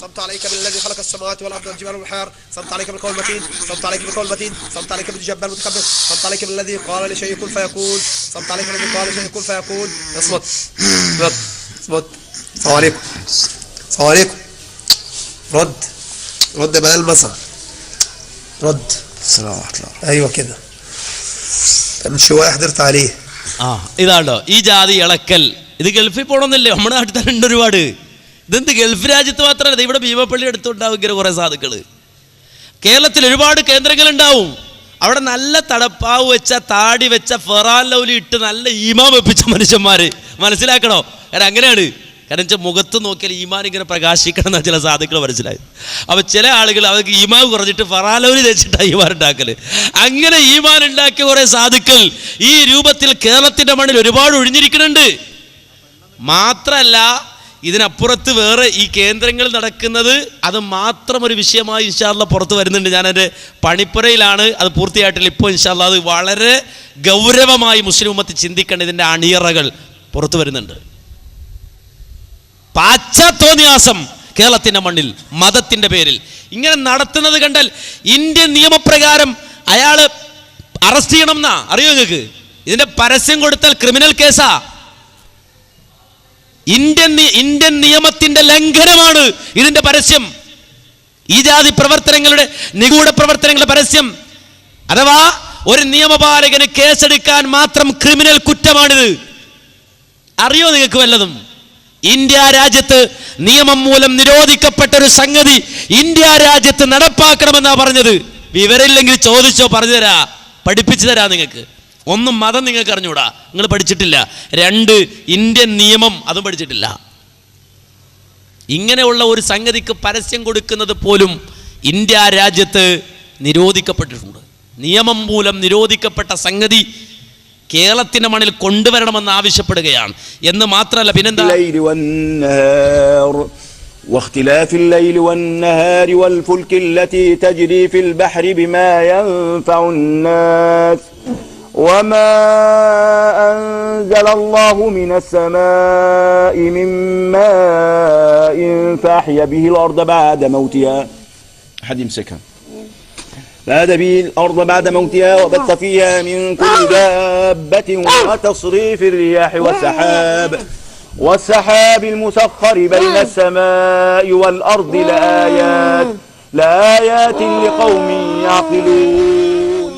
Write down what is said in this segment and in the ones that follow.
صمت عليك بالذي خلق السماوات والارض والجبال والبحار صمت عليك بالقول المتين صمت عليك بالقول المتين صمت عليك بالجبار المتكبر صمت عليك بالذي قال لشيء كن فيكون صمت عليك بالذي قال لشيء كن فيكون اصمت رد اصمت السلام عليكم السلام عليكم رد رد بدل المسا رد السلام ورحمة الله ايوه كده كان شويه حضرت عليه ആ ഇതാണോ ഈ ജാതി ഇളക്കൽ ഇത് ഗൾഫിൽ പോകണമെന്നില്ലേ നമ്മുടെ നാട്ടിൽ തന്നെ ഉണ്ട് ഒരുപാട് ഇതെന്ത് ഗൾഫ് രാജ്യത്ത് മാത്രമല്ല ഇവിടെ ഭീമപ്പള്ളി എടുത്തുണ്ടാവും ഇങ്ങനെ കുറേ സാധുക്കൾ കേരളത്തിൽ ഒരുപാട് കേന്ദ്രങ്ങൾ ഉണ്ടാവും അവിടെ നല്ല തടപ്പാവ് വെച്ച താടി വെച്ച ഫെറാൻ ലൗലി ഇട്ട് നല്ല ഈമാൻ വെപ്പിച്ച മനുഷ്യന്മാര്. മനസ്സിലാക്കണോ? കാരണം അങ്ങനെയാണ്. കാരണം വെച്ചാൽ മുഖത്ത് നോക്കിയാൽ ഈമാൻ ഇങ്ങനെ പ്രകാശിക്കണം എന്ന ചില സാധുക്കൾ മനസ്സിലായി അപ്പോൾ ചില ആളുകൾ അവർക്ക് ഈമാവ് കുറഞ്ഞിട്ട് ഫറാലൗലി തേച്ചിട്ടാണ് ഈമാൻ ഉണ്ടാക്കൽ അങ്ങനെ ഈമാൻ ഉണ്ടാക്കിയ കുറേ സാധുക്കൾ ഈ രൂപത്തിൽ കേരളത്തിന്റെ മണ്ണിൽ ഒരുപാട് ഒഴിഞ്ഞിരിക്കുന്നുണ്ട്. മാത്രമല്ല ഇതിനപ്പുറത്ത് വേറെ ഈ കേന്ദ്രങ്ങളിൽ നടക്കുന്നത് അത് മാത്രം ഒരു വിഷയമായി ഇൻഷാല്ല പുറത്ത് വരുന്നുണ്ട്. ഞാനെന്റെ പണിപ്പുരയിലാണ്. അത് പൂർത്തിയായിട്ടില്ല. ഇപ്പോൾ ഇൻഷാല്ല അത് വളരെ ഗൗരവമായി മുസ്ലിം ഉമ്മത്ത് ചിന്തിക്കേണ്ട ഇതിന്റെ അണിയറകൾ പുറത്തു വരുന്നുണ്ട്. പാശ്ചാത്തോന്യാസം കേരളത്തിന്റെ മണ്ണിൽ മതത്തിന്റെ പേരിൽ. ഇങ്ങനെ നടത്തുന്നത് കണ്ടാൽ ഇന്ത്യൻ നിയമപ്രകാരം അയാൾ അറസ്റ്റ് ചെയ്യണം എന്നാ അറിയോ നിങ്ങൾക്ക്? ഇതിന്റെ പരസ്യം കൊടുത്താൽ ക്രിമിനൽ കേസാ. ഇന്ത്യൻ ഇന്ത്യൻ നിയമത്തിന്റെ ലംഘനമാണ് ഇതിന്റെ പരസ്യം. ഈ ജാതി പ്രവർത്തനങ്ങളുടെ നിഗൂഢ പ്രവർത്തനങ്ങളുടെ പരസ്യം. അഥവാ ഒരു നിയമപാലകന് കേസെടുക്കാൻ മാത്രം ക്രിമിനൽ കുറ്റമാണിത്. അറിയോ നിങ്ങൾക്ക് വല്ലതും? ഇന്ത്യ രാജ്യത്ത് നിയമം മൂലം നിരോധിക്കപ്പെട്ട ഒരു സംഗതി ഇന്ത്യ രാജ്യത്ത് നടപ്പാക്കണമെന്നാ പറഞ്ഞത്. വിവരമില്ലെങ്കിൽ ചോദിച്ചോ പറഞ്ഞു തരാ പഠിപ്പിച്ചു തരാ നിങ്ങൾക്ക്. ഒന്നും മതം നിങ്ങൾക്ക് അറിഞ്ഞൂടാ നിങ്ങൾ പഠിച്ചിട്ടില്ല രണ്ട് ഇന്ത്യൻ നിയമം അതും പഠിച്ചിട്ടില്ല ഇങ്ങനെയുള്ള ഒരു സംഗതിക്ക് പരസ്യം കൊടുക്കുന്നത് പോലും ഇന്ത്യ രാജ്യത്ത് നിരോധിക്കപ്പെട്ടിട്ടുണ്ട് നിയമം മൂലം നിരോധിക്കപ്പെട്ട സംഗതി കേരളത്തിന്റെ മണ്ണിൽ കൊണ്ടുവരണമെന്ന് ആവശ്യപ്പെടുകയാണ് എന്ന് മാത്രമല്ല പിന്നെന്താ الليل والنهار واختلاف الليل والنهار والفلك التي تجري في البحر بما ينفع الناس وما أنزل الله من السماء من ماء فأحيا به الأرض بعد موتها. حد يمسكها. فهد به الأرض بعد موتها وبث فيها من كل دابة وتصريف الرياح والسحاب. والسحاب المسخر بين السماء والأرض لآيات لآيات لقوم يعقلون.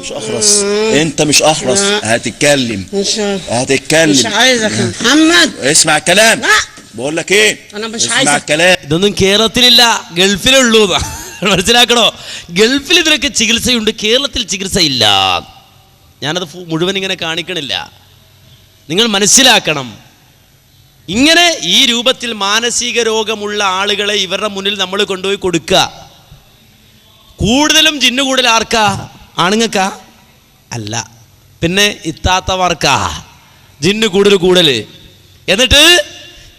مش أخرس أنت مش أخرس هتتكلم مش هتتكلم مش عايزك يا محمد اسمع الكلام لا. بقول لك ايه أنا مش اسمع عايزك. الكلام ഇതൊന്നും കേരളത്തിലില്ല ഗൾഫിലുള്ളൂ എന്നാ. മനസ്സിലാക്കണോ ഗൾഫിൽ ഇതിനൊക്കെ ചികിത്സയുണ്ട് കേരളത്തിൽ ചികിത്സയില്ല ഞാനത് ഫു- മുഴുവൻ ഇങ്ങനെ കാണിക്കണില്ല നിങ്ങൾ മനസ്സിലാക്കണം ഇങ്ങനെ ഈ രൂപത്തിൽ മാനസിക രോഗമുള്ള ആളുകളെ ഇവരുടെ മുന്നിൽ നമ്മൾ കൊണ്ടുപോയി കൊടുക്കുക കൂടുതലും ജിന്നു കൂടുതൽ ആർക്കാ ആണുങ്ങൾക്കാ? അല്ല. പിന്നെ ഇത്താത്തവർക്കാ. ജിന്ന് കൂടുതൽ കൂടുതൽ. എന്നിട്ട്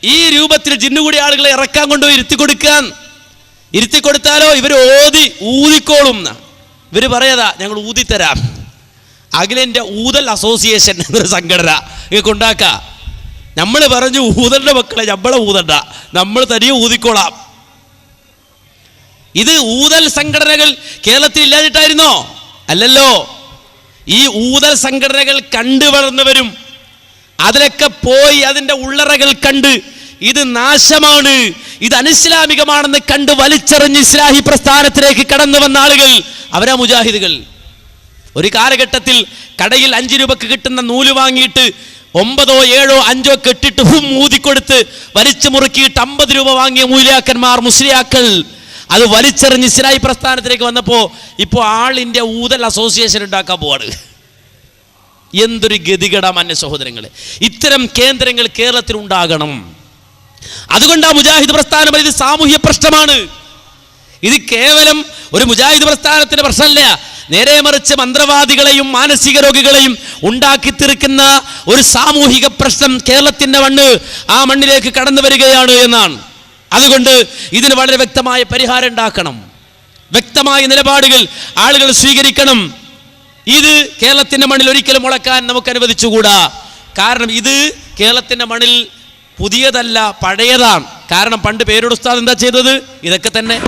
ഈ രൂപത്തിൽ ജിന്നു കൂടി ആളുകളെ ഇറക്കാൻ കൊണ്ടുപോയി ഇരുത്തി കൊടുക്കാൻ. ഇരുത്തി കൊടുത്താലോ ഇവർ ഓതി ഊതിക്കോളും. ഇവർ പറയാതാ ഞങ്ങൾ ഊതിത്തരാം അഖിലേന്ത്യ ഊതൽ അസോസിയേഷൻ എന്നൊരു സംഘടന ഇതൊക്കെ ഉണ്ടാക്ക. നമ്മൾ പറഞ്ഞു ഊതണ്ട മക്കളെ നമ്മളെ ഊതണ്ട. നമ്മൾ തനിയെ ഊതിക്കോളാം. ഇത് ഊതൽ സംഘടനകൾ കേരളത്തിൽ ഇല്ലാതിട്ടായിരുന്നോ അല്ലല്ലോ ഈ ഊതൽ സംഘടനകൾ കണ്ടു വളർന്നവരും അതിലൊക്കെ പോയി അതിന്റെ ഉള്ളറകൾ കണ്ട് ഇത് നാശമാണ് ഇത് അനിസ്ലാമികമാണെന്ന് കണ്ട് വലിച്ചെറിഞ്ഞ് ഇസ്ലാഹി പ്രസ്ഥാനത്തിലേക്ക് കടന്നു വന്ന ആളുകൾ അവരാ മുജാഹിദുകൾ. ഒരു കാലഘട്ടത്തിൽ കടയിൽ അഞ്ച് രൂപക്ക് കിട്ടുന്ന നൂൽ വാങ്ങിയിട്ട് ഒമ്പതോ ഏഴോ അഞ്ചോ കെട്ടിട്ട് ഹും ഊതിക്കൊടുത്ത് വലിച്ചു മുറുക്കിയിട്ട് അമ്പത് രൂപ വാങ്ങിയ മൂലിയാക്കന്മാർ മുസ്ലിയാക്കൾ. അത് വലിച്ചെറിഞ്ഞ് ഇസ്രായി പ്രസ്ഥാനത്തിലേക്ക് വന്നപ്പോൾ ഇപ്പോൾ ആൾ ഇന്ത്യ ഊതൽ അസോസിയേഷൻ ഉണ്ടാക്കാൻ പോവാണ്. എന്തൊരു ഗതികട മാന്യ സഹോദരങ്ങളെ. ഇത്തരം കേന്ദ്രങ്ങൾ കേരളത്തിൽ ഉണ്ടാകണം. അതുകൊണ്ട് ആ മുജാഹിദ് പ്രസ്ഥാനം ഇത് സാമൂഹ്യ പ്രശ്നമാണ്. ഇത് കേവലം ഒരു മുജാഹിദ് പ്രസ്ഥാനത്തിന്റെ പ്രശ്നമല്ല. നേരെ മറിച്ച് മന്ത്രവാദികളെയും മാനസിക രോഗികളെയും ഉണ്ടാക്കി തീർക്കുന്ന ഒരു സാമൂഹിക പ്രശ്നം കേരളത്തിന്റെ മണ്ണ് ആ മണ്ണിലേക്ക് കടന്നു വരികയാണ് എന്നാണ്. അതുകൊണ്ട് ഇതിന് വളരെ വ്യക്തമായ പരിഹാരം ഉണ്ടാക്കണം. വ്യക്തമായ നിലപാടുകൾ ആളുകൾ സ്വീകരിക്കണം. ഇത് കേരളത്തിന്റെ മണ്ണിൽ ഒരിക്കലും മുളക്കാൻ നമുക്ക് അനുവദിച്ചുകൂടാ. കാരണം ഇത് കേരളത്തിന്റെ മണ്ണിൽ പുതിയതല്ല പഴയതാണ്. കാരണം പണ്ട് പേരോട് ഉസ്താദ് എന്താ ചെയ്തത്? ഇതൊക്കെ തന്നെ.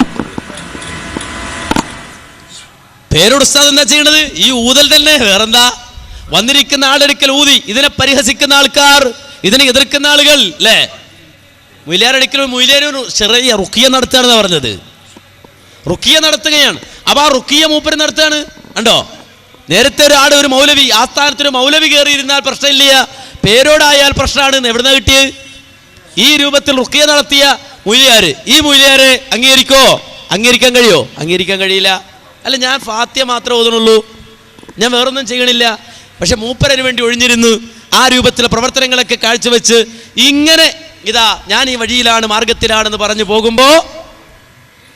പേരോട് ഉസ്താദ് എന്താ ചെയ്യണത്? ഈ ഊതൽ തന്നെ വേറെന്താ? വന്നിരിക്കുന്ന ആളൊരിക്കൽ ഊതി ഇതിനെ പരിഹസിക്കുന്ന ആൾക്കാർ ഇതിനെ എതിർക്കുന്ന ആളുകൾ അല്ലേ മുയിലാരടിക്കൽ മുയിലേനൊരു ചെറിയ റുക്കിയ നടത്തുകയാണെന്ന് പറഞ്ഞത്. റുക്കിയ നടത്തുകയാണ്. അപ്പൊ ആ റുക്കിയ മൂപ്പര് നടത്തുകയാണ്. കണ്ടോ? നേരത്തെ ഒരാട് ഒരു മൗലവി ആ സ്ഥാനത്തൊരു മൗലവി കയറിയിരുന്നാൽ പ്രശ്നമില്ല. പേരോടായാൽ പ്രശ്നമാണ് എവിടുന്ന കിട്ടിയത്? ഈ രൂപത്തിൽ റുക്കിയ നടത്തിയ മുയിലാര് ഈ മുയിലാര് അംഗീകരിക്കോ? അംഗീകരിക്കാൻ കഴിയോ? അംഗീകരിക്കാൻ കഴിയില്ല. അല്ല ഞാൻ ഫാത്യ മാത്രമേ ഓതുന്നുള്ളൂ. ഞാൻ വേറൊന്നും ചെയ്യണില്ല. പക്ഷെ മൂപ്പരന് വേണ്ടി ഒഴിഞ്ഞിരുന്നു ആ രൂപത്തിലെ പ്രവർത്തനങ്ങളൊക്കെ കാഴ്ചവെച്ച് ഇങ്ങനെ ഇതാ ഞാൻ ഈ വഴിയിലാണ് മാർഗത്തിലാണെന്ന് പറഞ്ഞു പോകുമ്പോൾ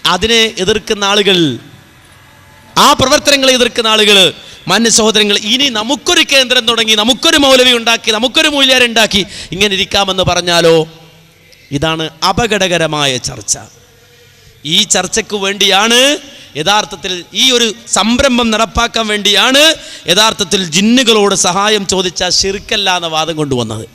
അതിനെ എതിർക്കുന്ന ആളുകൾ ആ പ്രവർത്തനങ്ങളെ എതിർക്കുന്ന ആളുകൾ മാന്യ സഹോദരങ്ങൾ ഇനി നമുക്കൊരു കേന്ദ്രം തുടങ്ങി നമുക്കൊരു മൗലവി ഉണ്ടാക്കി നമുക്കൊരു മൂല്യാരുണ്ടാക്കി ഇങ്ങനെ ഇരിക്കാമെന്ന് പറഞ്ഞാലോ? ഇതാണ് അപകടകരമായ ചർച്ച. ഈ ചർച്ചയ്ക്ക് വേണ്ടിയാണ് യഥാർത്ഥത്തിൽ ഈ ഒരു സംരംഭം നടപ്പാക്കാൻ വേണ്ടിയാണ് യഥാർത്ഥത്തിൽ ജിന്നുകളോട് സഹായം ചോദിച്ച ശിർക്കല്ല എന്ന വാദം കൊണ്ടുവന്നത്.